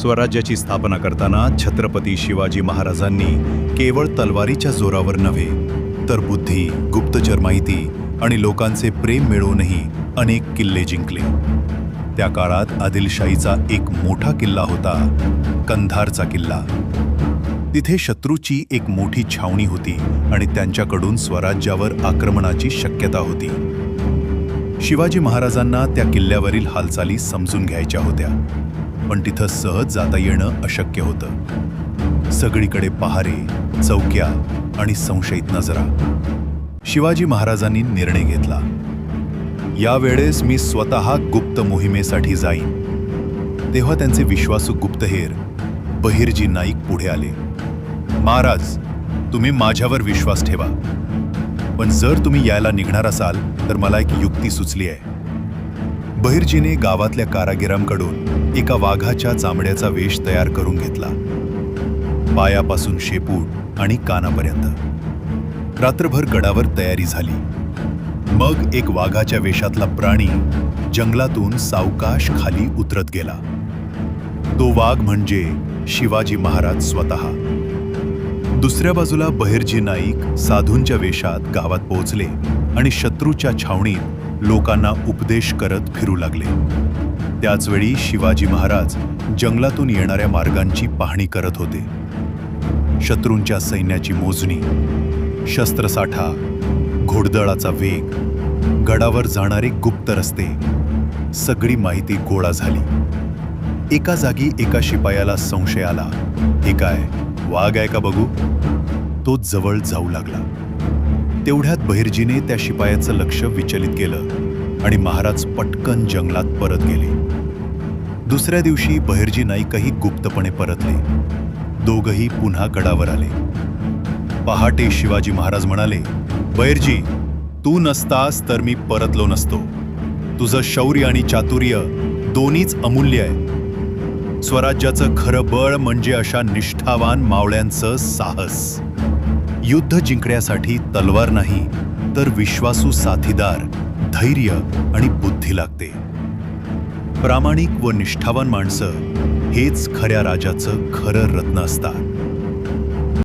स्वराज्याची स्थापना करताना छत्रपती शिवाजी महाराजांनी केवळ तलवारीच्या जोरावर नव्हे तर बुद्धी गुप्तचर माहिती आणि लोकांचे प्रेम मिळवूनही अनेक किल्ले जिंकले. त्या काळात आदिलशाहीचा एक मोठा किल्ला होता कंधारचा किल्ला. तिथे शत्रूची एक मोठी छावणी होती आणि त्यांच्याकडून स्वराज्यावर आक्रमणाची शक्यता होती. शिवाजी महाराजांना त्या किल्ल्यावरील हालचाली समजून घ्यायच्या होत्या. पण तिथं सहज जाता येणं अशक्य होतं. सगळीकडे पहारे चौक्या आणि संशयित नजरा. शिवाजी महाराजांनी निर्णय घेतला. यावेळेस मी स्वतः गुप्त मोहिमेसाठी जाईन. तेव्हा त्यांचे विश्वासू गुप्तहेर बहिर्जी नाईक पुढे आले. महाराज तुम्ही माझ्यावर विश्वास ठेवा. पण जर तुम्ही यायला निघणार असाल तर मला एक युक्ती सुचली आहे. बहिर्जीने गावातल्या कारागिरांकडून एका वाघाच्या चामड्याचा वेश तयार करून घेतला. पायापासून शेपूट आणि कानापर्यंत. रात्रभर गडावर तयारी झाली. मग एक वाघाच्या वेशातला प्राणी जंगलातून सावकाश खाली उतरत गेला. तो वाघ म्हणजे शिवाजी महाराज स्वतः. दुसऱ्या बाजूला बहिर्जी नाईक साधूंच्या वेशात गावात पोहोचले आणि शत्रूच्या छावणीत लोकांना उपदेश करत फिरू लागले. त्याचवेळी शिवाजी महाराज जंगलातून येणाऱ्या मार्गांची पाहणी करत होते. शत्रूंच्या सैन्याची मोजणी शस्त्रसाठा घोडदळाचा वेग गडावर जाणारे गुप्त रस्ते सगळी माहिती गोळा झाली. एका जागी एका शिपायाला संशय आला हे काय वाघ आहे का बघू? तो जवळ जाऊ लागला. तेवढ्यात बहिर्जीने त्या शिपायाचं लक्ष विचलित केलं आणि महाराज पटकन जंगलात परत गेले. दुसऱ्या दिवशी बहिर्जी नाईकही गुप्तपणे परतले. दोघही पुन्हा गडावर आले. पहाटे शिवाजी महाराज म्हणाले बहिर्जी तू नसतास तर मी परतलो नसतो. तुझं शौर्य आणि चातुर्य दोन्हीच अमूल्य आहे. स्वराज्याचं खरं बळ म्हणजे अशा निष्ठावान मावळ्यांचं साहस. युद्ध जिंकण्यासाठी तलवार नाही तर विश्वासू साथीदार धैर्य आणि बुद्धी लागते. प्रामाणिक व निष्ठावान माणसं हेच खऱ्या राजाचं खरं रत्न असतात.